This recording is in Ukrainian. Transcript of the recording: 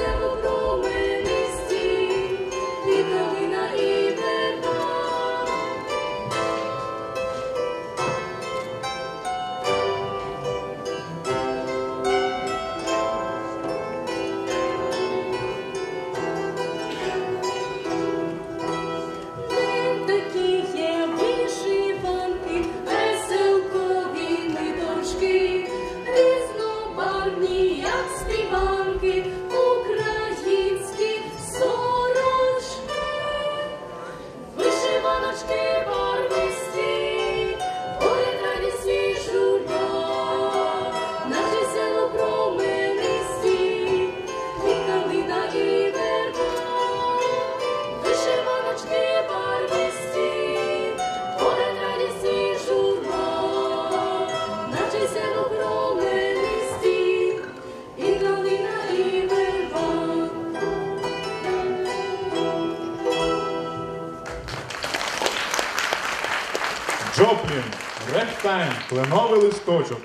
Seven Джоплін, Рехтайм, Кленовий листочок.